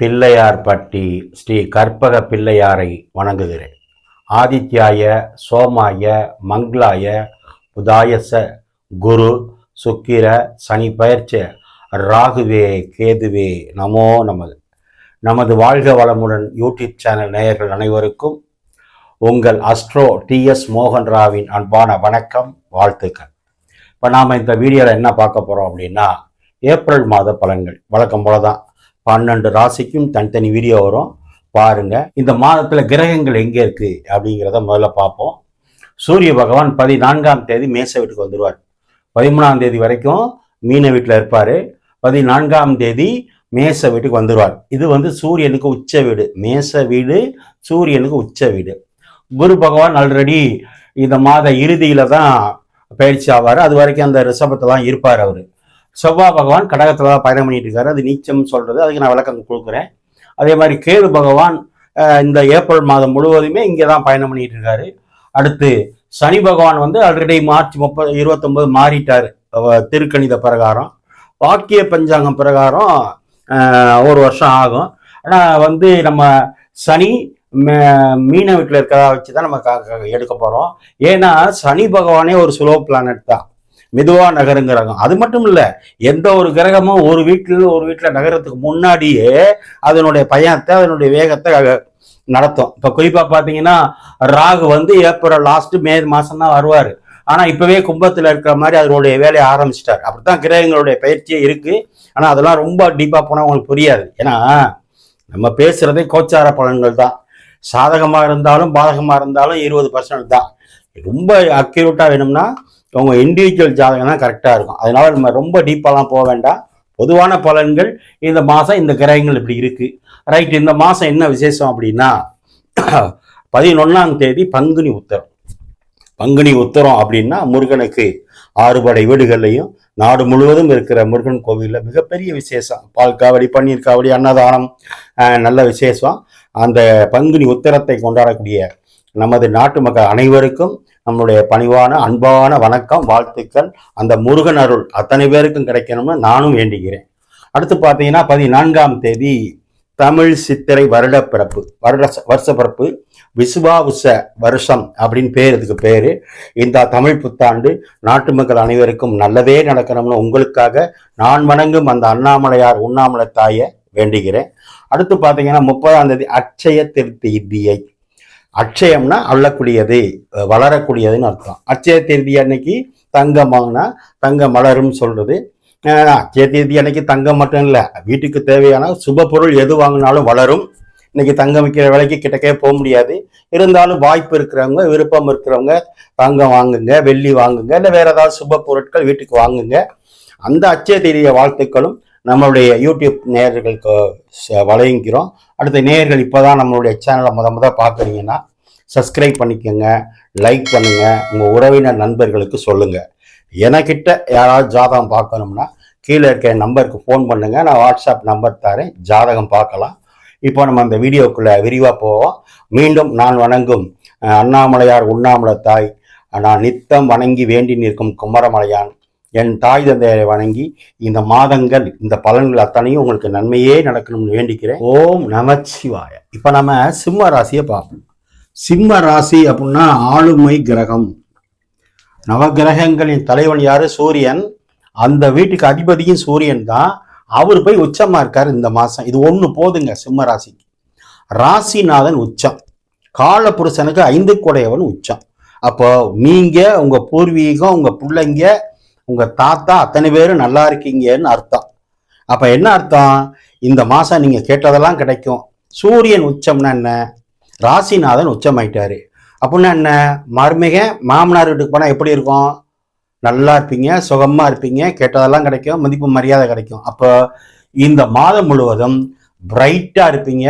பிள்ளையார்பட்டி ஸ்ரீ கற்பக பிள்ளையாரை வணங்குகிறேன். ஆதித்யாய சோமாய மங்களாய புதாயச குரு சுக்கிர சனி பயிற்ச ராகுவே கேதுவே நமோ நமது நமது வாழ்க வளமுடன் யூடியூப் சேனல் நேயர்கள் அனைவருக்கும் உங்கள் அஸ்ட்ரோ டிஎஸ் மோகன் ராவின் அன்பான வணக்கம் வாழ்த்துக்கள். இப்போ நாம் இந்த வீடியோவில் என்ன பார்க்க போகிறோம் அப்படின்னா ஏப்ரல் மாத பலன்கள். வழக்கம் போல தான் பன்னெண்டு ராசிக்கும் தனித்தனி வீடியோ வரும். பாருங்க. இந்த மாதத்தில் கிரகங்கள் எங்கே இருக்கு அப்படிங்கிறத முதல்ல பார்ப்போம். சூரிய பகவான் பதினான்காம் தேதி மேச வீட்டுக்கு வந்துடுவார் பதிமூணாம் தேதி வரைக்கும் மீன வீட்டில் இருப்பார். பதினான்காம் தேதி மேச வீட்டுக்கு வந்துடுவார் இது வந்து சூரியனுக்கு உச்ச வீடு. மேச வீடு சூரியனுக்கு உச்ச வீடு. குரு பகவான் ஆல்ரெடி இந்த மாத இறுதியில தான் பயிற்சி ஆவார். அது வரைக்கும் அந்த ரிஷபத்தை தான் இருப்பார் அவர். செவ்வாய் பகவான் கடகத்தில் தான் பயணம் பண்ணிட்டு இருக்காரு. அது நீச்சம் சொல்றது. அதுக்கு நான் விளக்கம் கொடுக்குறேன். அதே மாதிரி கேது பகவான் இந்த ஏப்ரல் மாதம் முழுவதுமே இங்கே தான் பயணம் பண்ணிட்டு இருக்காரு. அடுத்து சனி பகவான் வந்து ஆல்ரெடி மார்ச் முப்பது இருபத்தொன்பது மாறிட்டார். திருக்கணித பிரகாரம். வாக்கிய பஞ்சாங்கம் பிரகாரம் ஒரு வருஷம் ஆகும். ஆனால் வந்து நம்ம சனி மே- மீன வீட்டில் இருக்கிறதா வச்சு தான் நம்ம க- எடுக்க போகிறோம் ஏன்னா சனி பகவானே ஒரு ஸ்லோ பிளானட் தான். மெதுவாக நகருங்கிறாங்க. அது மட்டும் இல்லை எந்த ஒரு கிரகமும் ஒரு வீட்டில் ஒரு வீட்டில் நகரத்துக்கு முன்னாடியே அதனுடைய பயணத்தை அதனுடைய வேகத்தை நடத்தும். இப்போ குறிப்பாக பார்த்தீங்கன்னா ராகு வந்து ஏப்ரல் லாஸ்ட்டு மே மாதம் தான் வருவார். ஆனால் இப்போவே கும்பத்தில் இருக்கிற மாதிரி அதனுடைய வேலையை ஆரம்பிச்சிட்டார். அப்படித்தான் கிரகங்களுடைய பயிற்சியே இருக்குது ஆனால் அதெல்லாம் ரொம்ப டீப்பாக போனால் உங்களுக்கு புரியாது. ஏன்னா நம்ம பேசுகிறதே கோச்சார பலன்கள் தான். சாதகமாக இருந்தாலும் பாதகமாக இருந்தாலும் இருபது பர்சன்ட் தான். ரொம்ப அக்யூரேட்டாக வேணும்னா உங்க இண்டிவிஜுவல் ஜாதகம்னா கரெக்டாக கரெக்டா இருக்கும். அதனால நம்ம ரொம்ப டீப்பாலாம் போக வேண்டாம். பொதுவான பலன்கள் இந்த மாதம் இந்த கிரகங்கள் இப்படி இருக்கு. ரைட் இந்த மாதம் என்ன விசேஷம் அப்படின்னா பதினொன்னாம் தேதி பங்குனி உத்தரம். பங்குனி உத்தரம் அப்படின்னா முருகனுக்கு ஆறுபடை வீடுகள்லையும் நாடு முழுவதும் இருக்கிற முருகன் கோவிலில் மிகப்பெரிய விசேஷம். பால் காவடி பன்னீர் காவடி அன்னதானம் நல்ல விசேஷம். அந்த பங்குனி உத்தரத்தை கொண்டாடக்கூடிய நமது நாட்டு மக்கள் அனைவருக்கும் நம்மளுடைய பணிவான அன்பான வணக்கம் வாழ்த்துக்கள். அந்த முருகன் அருள் அத்தனை பேருக்கும் கிடைக்கணும்னு நானும் வேண்டுகிறேன். அடுத்து பார்த்தீங்கன்னா பதினான்காம் தேதி தமிழ் சித்திரை வருட பிறப்பு வருட வருஷ பிறப்பு விசுவாவுச வருஷம் அப்படின்னு பேர் இதுக்கு பேர். இந்த தமிழ் புத்தாண்டு நாட்டு மக்கள் அனைவருக்கும் நல்லதே நடக்கணும்னு உங்களுக்காக நான் வணங்கும் அந்த அண்ணாமலையார் உண்ணாமலை தாயை வேண்டுகிறேன். அடுத்து பார்த்தீங்கன்னா முப்பதாம் தேதி அட்சய திருத்தியை அட்சயம்னா அள்ளக்கூடியது வளரக்கூடியதுன்னு அர்த்தம். அட்சய தேதி அன்னைக்கு தங்கம் வாங்கினா தங்கம் மலரும் சொல்றது அட்சய தேதி அன்னைக்கு தங்கம் மட்டும் இல்லை வீட்டுக்கு தேவையான சுப பொருள் எது வாங்கினாலும் வளரும். இன்னைக்கு தங்கம் விற்கிற விலைக்கு கிட்டக்கே போக முடியாது. இருந்தாலும் வாய்ப்பு இருக்கிறவங்க விருப்பம் இருக்கிறவங்க தங்கம் வாங்குங்க வெள்ளி வாங்குங்க இல்லை வேற ஏதாவது சுப பொருட்கள் வீட்டுக்கு வாங்குங்க. அந்த அச்சய தேதிய வாழ்த்துக்களும் நம்மளுடைய யூடியூப் நேயர்களுக்கு ச- அடுத்த நேயர்கள் இப்போதான் நம்மளுடைய சேனலை முத முத பார்க்குறீங்கன்னா சப்ஸ்கிரைப் பண்ணிக்கோங்க லைக் பண்ணுங்கள் உங்கள் உறவினர் நண்பர்களுக்கு சொல்லுங்கள் எனக்கிட்ட யாராவது ஜாதகம் பார்க்கணும்னா கீழே இருக்க என் நம்பருக்கு ஃபோன் பண்ணுங்கள் நான் வாட்ஸ்அப் நம்பர் தரேன். ஜாதகம் பார்க்கலாம். இப்போ நம்ம அந்த வீடியோக்குள்ளே விரிவாக போவோம். மீண்டும் நான் வணங்கும் அண்ணாமலையார் உண்ணாமலை தாய் நான் நித்தம் வணங்கி வேண்டி நிற்கும் குமரமலையான் என் தாய் தந்தையரை வணங்கி இந்த மாதங்கள் இந்த பலன்கள் அத்தனையும் உங்களுக்கு நன்மையே நடக்கணும்னு வேண்டிக்கிறேன். ஓம் நமச்சிவாய. இப்போ நம்ம சிம்ம ராசியை பார்ப்போம். சிம்ம ராசி அப்படின்னா ஆளுமை கிரகம். நவகிரகங்களின் தலைவன் யார்? சூரியன். அந்த வீட்டுக்கு அதிபதியும் சூரியன் தான். அவர் போய் உச்சமாக இருக்கார் இந்த மாதம் இது ஒன்று போதுங்க சிம்ம ராசிக்கு. ராசிநாதன் உச்சம். காலபுருஷனுக்கு ஐந்து கொடையவன் உச்சம். அப்போ நீங்கள் உங்கள் பூர்வீகம் உங்கள் பிள்ளைங்க உங்க தாத்தா அத்தனை பேரும் நல்லா இருக்கீங்கன்னு அர்த்தம். அப்ப என்ன அர்த்தம்? இந்த மாசம் நீங்க கேட்டதெல்லாம் கிடைக்கும். சூரியன் உச்சம்னா என்ன? ராசிநாதன் உச்சமாயிட்டாரு. அப்படின்னா என்ன? மருமிக மாமனார் வீட்டுக்கு போனால் எப்படி இருக்கும்? நல்லா இருப்பீங்க சுகமாக இருப்பீங்க கேட்டதெல்லாம் கிடைக்கும் மதிப்பு மரியாதை கிடைக்கும். அப்போ இந்த மாதம் முழுவதும் பிரைட்டாக இருப்பீங்க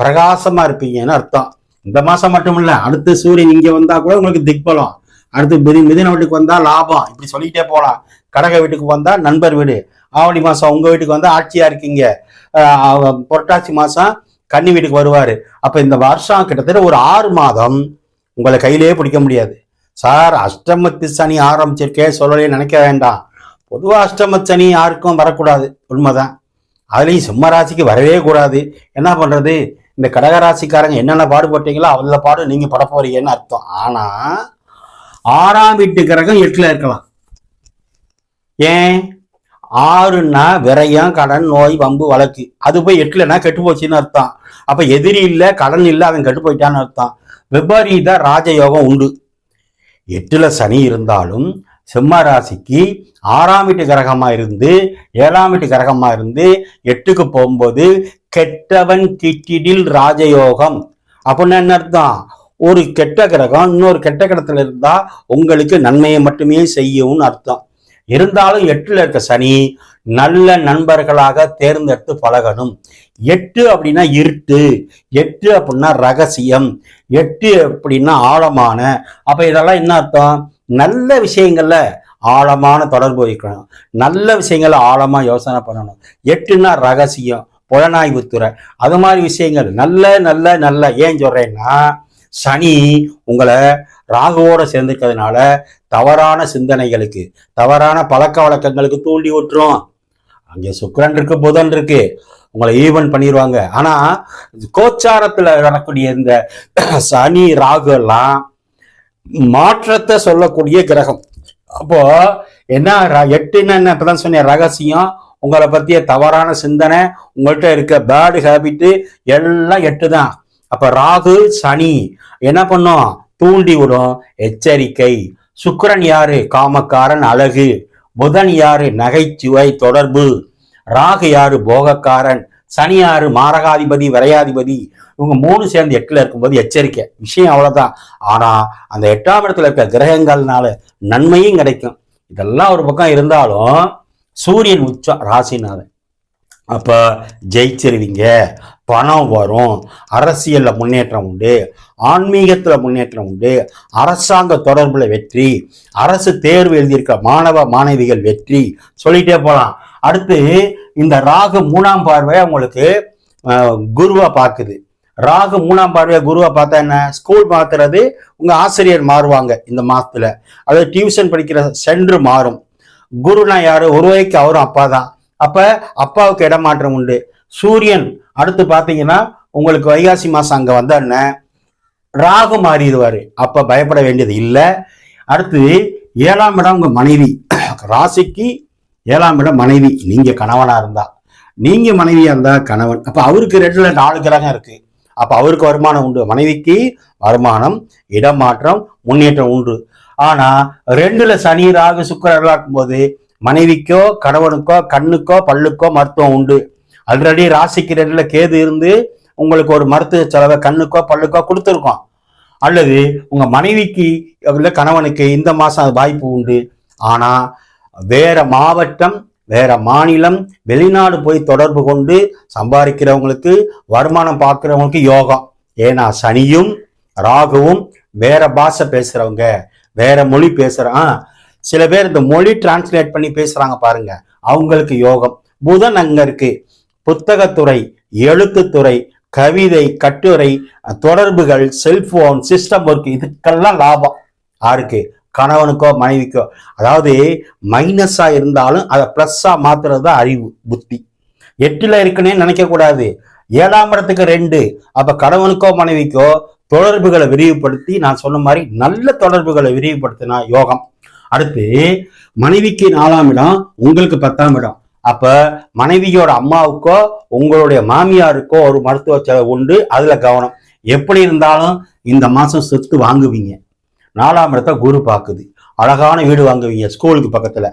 பிரகாசமாக இருப்பீங்கன்னு அர்த்தம். இந்த மாதம் மட்டும் இல்லை அடுத்து சூரியன் இங்கே வந்தால் கூட உங்களுக்கு திக்பலம். அடுத்து மிதி மிதின வீட்டுக்கு வந்தா லாபம். இப்படி சொல்லிக்கிட்டே போகலாம் கடக வீட்டுக்கு வந்தா நண்பர் வீடு. ஆவணி மாசம் உங்க வீட்டுக்கு வந்தா ஆட்சியா இருக்கீங்க. புரட்டாசி மாசம் கன்னி வீட்டுக்கு வருவாரு. அப்ப இந்த வருஷம் கிட்டத்தட்ட ஒரு ஆறு மாதம் உங்களை கையிலேயே பிடிக்க முடியாது. சார் அஷ்டமத்து சனி ஆரம்பிச்சிருக்கே சொல்லலையே நினைக்க வேண்டாம். பொதுவாக அஷ்டம சனி யாருக்கும் வரக்கூடாது. உண்மைதான். அதுலேயும் சிம்ம ராசிக்கு வரவே கூடாது. என்ன பண்ணுறது இந்த கடகராசிக்காரங்க என்னென்ன பாடுபட்டீங்களோ அவ்வளோ பாடு நீங்கள் பட போறீங்கன்னு அர்த்தம். ஆனால் ஆறாம் வீட்டு கிரகம் எட்டுல இருக்கலாம். ஏன்? ஆறுன்னா விரயம் கடன் நோய் வம்பு வழக்கு. அது போய் எட்டுலன்னா கெட்டு போச்சுன்னு அர்த்தம். அப்ப எதிரி இல்ல கடன் இல்ல அவன் கெட்டு போயிட்டான்னு அர்த்தம். விபரீத ராஜயோகம் உண்டு. எட்டுல சனி இருந்தாலும் சிம்ம ராசிக்கு ஆறாம் வீட்டு கிரகமா இருந்து ஏழாம் வீட்டு கிரகமா இருந்து எட்டுக்கு போகும்போது கெட்டவன் கிட்டிடில் ராஜயோகம். அப்படின்னா என்ன அர்த்தம்? ஒரு கெட்ட கிரகம் இன்னொரு கெட்ட கிரகத்துல இருந்தா உங்களுக்கு நன்மையை மட்டுமே செய்யும்னு அர்த்தம். இருந்தாலும் எட்டுல இருக்க சனி நல்ல நண்பர்களாக தேர்ந்தெடுத்து பழகணும். எட்டு அப்படின்னா இருட்டு எட்டு அப்படின்னா ரகசியம் எட்டு அப்படின்னா ஆழமான அப்ப இதெல்லாம் என்ன அர்த்தம்? நல்ல விஷயங்கள்ல ஆழமான தொடர்பு வைக்கணும் நல்ல விஷயங்களை ஆழமா யோசனை பண்ணணும். எட்டுன்னா ரகசியம் புலனாய்வுத்துறை. அது மாதிரி விஷயங்கள். நல்ல நல்ல நல்ல. ஏன் சொல்றேன்னா சனி உங்களை ராகுவோட சேர்ந்துக்கிறதுனால தவறான சிந்தனைகளுக்கு தவறான பழக்க வழக்கங்களுக்கு தூண்டி விட்டுரும் அங்கே சுக்கரன் இருக்கு புதன் இருக்கு. உங்களை ஈவன் பண்ணிடுவாங்க ஆனா கோச்சாரத்துல நடக்கூடிய இந்த சனி ராகு எல்லாம் மாற்றத்தை சொல்லக்கூடிய கிரகம். அப்போ என்ன ர- எட்டுன்னு என்ன இப்பதான் சொன்ன ரகசியம் உங்களை பத்திய தவறான சிந்தனை உங்கள்கிட்ட இருக்க பேடு ஹேபிட்டு எல்லாம் எட்டு தான் அப்ப ராகு சனி என்ன பண்ணும்? தூண்டி விடும். எச்சரிக்கை. சுக்கரன் யாரு? காமக்காரன் அழகு. புதன் யாரு? நகைச்சுவை தொடர்பு. ராகு யாரு? போகக்காரன். சனி யாரு? மாரகாதிபதி விரையாதிபதி. இவங்க மூணு சேர்ந்து எட்டுல இருக்கும்போது எச்சரிக்கை. விஷயம் அவ்வளவுதான். ஆனா அந்த எட்டாம் இடத்துல இருக்க கிரகங்கள்னால நன்மையும் கிடைக்கும். இதெல்லாம் ஒரு பக்கம் இருந்தாலும் சூரியன் உச்சம் ராசினால. அப்போ ஜெயிச்சிருவீங்க. பணம் வரும். அரசியலில் முன்னேற்றம் உண்டு. ஆன்மீகத்தில் முன்னேற்றம் உண்டு. அரசாங்க தொடர்பில் வெற்றி. அரசு தேர்வு எழுதியிருக்க மாணவ மாணவிகள் வெற்றி. சொல்லிட்டே போகலாம் அடுத்து இந்த ராகு மூணாம் பார்வை அவங்களுக்கு குருவாக குருவா பார்க்குது ராகு மூணாம் பார்வையை குருவா பார்த்தா என்ன? ஸ்கூல் மாத்துறது உங்க ஆசிரியர் மாறுவாங்க இந்த மாதத்தில் அதாவது டியூஷன் படிக்கிற சென்று மாறும். குருனா யாரு? ஒரு வகைக்கு அவரும் அப்பா தான் அப்ப அப்பாவுக்கு இடமாற்றம் உண்டு. சூரியன் அடுத்து பாத்தீங்கன்னா உங்களுக்கு வைகாசி மாசம் அங்க வந்த ராகு மாறிடுவாரு. அப்ப பயப்பட வேண்டியது இல்லை. அடுத்து ஏழாம் இடம் உங்க மனைவி. ராசிக்கு ஏழாம் இடம் மனைவி. நீங்க கணவனா இருந்தா. நீங்க மனைவியா இருந்தா கணவன். அப்ப அவருக்கு ரெண்டுல நாலு கிரகம் இருக்கு. அப்ப அவருக்கு வருமானம் உண்டு. மனைவிக்கு வருமானம் இடமாற்றம் முன்னேற்றம் உண்டு. ஆனா ரெண்டுல சனி ராகு சுக்கரெல்லாம் இருக்கும்போது மனைவிக்கோ கணவனுக்கோ கண்ணுக்கோ பல்லுக்கோ மருத்துவம் உண்டு. ஆல்ரெடி ராசிக்கு ரெண்டுல கேது இருந்து உங்களுக்கு ஒரு மருத்துவ செலவை கண்ணுக்கோ பல்லுக்கோ கொடுத்துருக்கோம். அல்லது உங்க மனைவிக்கு இல்லை கணவனுக்கு இந்த மாசம் அது வாய்ப்பு உண்டு. ஆனா வேற மாவட்டம் வேற மாநிலம் வெளிநாடு போய் தொடர்பு கொண்டு சம்பாதிக்கிறவங்களுக்கு வருமானம் பார்க்கிறவங்களுக்கு யோகம். ஏன்னா சனியும் ராகுவும் வேற பாஷை பேசுறவங்க வேற மொழி பேசுறான் சில பேர் இந்த மொழி டிரான்ஸ்லேட் பண்ணி பேசுறாங்க பாருங்க. அவங்களுக்கு யோகம். புதன் அங்க இருக்கு. புத்தகத்துறை எழுத்துத்துறை கவிதை கட்டுரை தொடர்புகள் செல்போன் சிஸ்டம் ஒர்க் இதுக்கெல்லாம் லாபம். யாருக்கு? கணவனுக்கோ மனைவிக்கோ. அதாவது மைனஸா இருந்தாலும் அதை பிளஸ்ஸா மாத்துறது தான் அறிவு புத்தி. எட்டுல இருக்குன்னே நினைக்க கூடாது. ஏழாம் இடத்துக்கு ரெண்டு. அப்ப கணவனுக்கோ மனைவிக்கோ தொடர்புகளை விரிவுபடுத்தி நான் சொன்ன மாதிரி நல்ல தொடர்புகளை விரிவுபடுத்தினா யோகம். அடுத்து மனைவிக்கு நாலாம் இடம் உங்களுக்கு பத்தாம் இடம். அப்ப மனைவியோட அம்மாவுக்கோ உங்களுடைய மாமியாருக்கோ ஒரு மருத்துவ செலவு உண்டு அதுல கவனம். எப்படி இருந்தாலும் இந்த மாசம் சொத்து வாங்குவீங்க. நாலாம் இடத்த குரு பார்க்குது. அழகான வீடு வாங்குவீங்க ஸ்கூலுக்கு பக்கத்துல.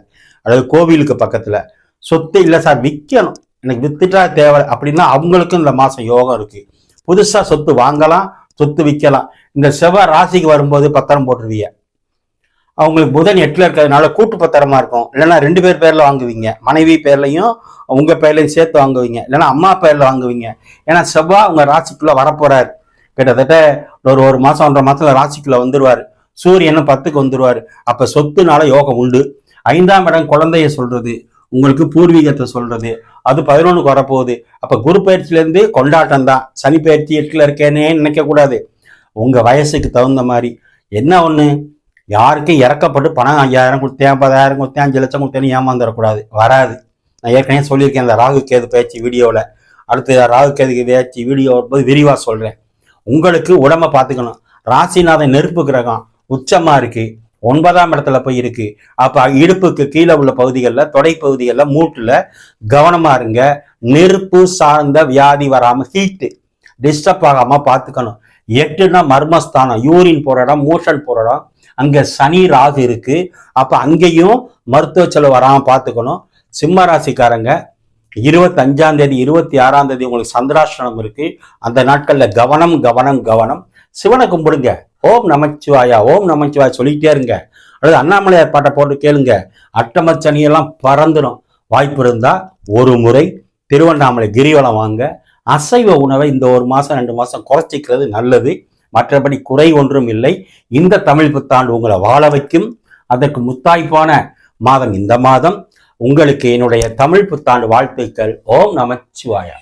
அதாவது கோவிலுக்கு பக்கத்துல. சொத்து இல்லை சார் விற்கணும் எனக்கு வித்துட்டா தேவை. அப்படின்னா அவங்களுக்கும் இந்த மாசம் யோகம் இருக்கு. புதுசா சொத்து வாங்கலாம் சொத்து விற்கலாம் இந்த செவ்வாய் ராசிக்கு வரும்போது பத்திரம் போட்டுருவீங்க. அவங்களுக்கு புதன் எட்டில் இருக்கிறதுனால கூட்டு பத்திரமா இருக்கும். இல்லைன்னா ரெண்டு பேர் பேரில் வாங்குவீங்க. மனைவி பேர்லையும் உங்கள் பேர்லையும் சேர்த்து வாங்குவீங்க. இல்லைன்னா அம்மா பேரில் வாங்குவீங்க. ஏன்னா செவ்வாய் உங்கள் ராசிக்குள்ள வரப்போறாரு. கிட்டத்தட்ட ஒரு ஒரு மாதம் ஒன்றரை மாதத்தில் ராசிக்குள்ள வந்துடுவார் சூரியனும் பத்துக்கு வந்துடுவார் அப்போ சொத்துனால யோகம் உண்டு. ஐந்தாம் இடம் குழந்தைய சொல்றது. உங்களுக்கு பூர்வீகத்தை சொல்றது. அது பதினொன்றுக்கு வரப்போகுது. அப்போ குரு பயிற்சியிலேருந்து கொண்டாட்டம் தான். சனி பயிற்சி எட்டில் இருக்கேனே நினைக்கக்கூடாது. உங்கள் வயசுக்கு தகுந்த மாதிரி. என்ன ஒன்று யாருக்கும் இறக்கப்பட்டு பணம் ஐயாயிரம் கொடுத்தேன் பதாயிரம் கொடுத்தேன் அஞ்சு லட்சம் கொடுத்தேன்னு ஏமாந்துடக்கூடாது வராது. நான் ஏற்கனவே சொல்லியிருக்கேன் இந்த ராகு கேது பயிற்சி வீடியோவில் அடுத்து ராகு கேது பயிற்சி வீடியோ போது விரிவாக சொல்கிறேன் உங்களுக்கு உடம்பை பார்த்துக்கணும். ராசிநாதன் நெருப்பு கிரகம் உச்சமாக இருக்குது ஒன்பதாம் இடத்துல போய் இருக்கு. அப்போ இடுப்புக்கு கீழே உள்ள பகுதிகளில் தொடை பகுதிகளில் மூட்டில் கவனமாக இருங்க. நெருப்பு சார்ந்த வியாதி வராமல் ஹீட்டு டிஸ்டர்ப் ஆகாமல் பார்த்துக்கணும். எட்டுனா மர்மஸ்தானம். யூரின் போகிற இடம் மோஷன் போகிற இடம். அங்க சனி ராகு இருக்கு. அப்ப அங்கேயும் மருத்துவ செலவு வராம பார்த்துக்கணும். சிம்ம ராசிக்காரங்க இருபத்தஞ்சாம் தேதி இருபத்தி ஆறாம் தேதி உங்களுக்கு சந்திராஷ்டிரம் இருக்கு. அந்த நாட்கள்ல கவனம் கவனம் கவனம். சிவனை கும்பிடுங்க. ஓம் நமச்சிவாயா ஓம் நமச்சிவாயா சொல்லிக்கிட்டே இருங்க. அல்லது அண்ணாமலையார் பாட்டை போட்டு கேளுங்க. அட்டமச்சனியெல்லாம் பறந்துடும் வாய்ப்பு இருந்தால் ஒரு முறை திருவண்ணாமலை கிரிவலம் வாங்க. அசைவ உணவை இந்த ஒரு மாதம் ரெண்டு மாதம் குறைச்சிக்கிறது நல்லது. மற்றபடி குறை ஒன்றும் இல்லை. இந்த தமிழ் புத்தாண்டு உங்களை வாழ வைக்கும். அதற்கு முத்தாய்ப்பான மாதம் இந்த மாதம். உங்களுக்கு என்னுடைய தமிழ் புத்தாண்டு வாழ்த்துக்கள். ஓம் நமச்சிவாயா.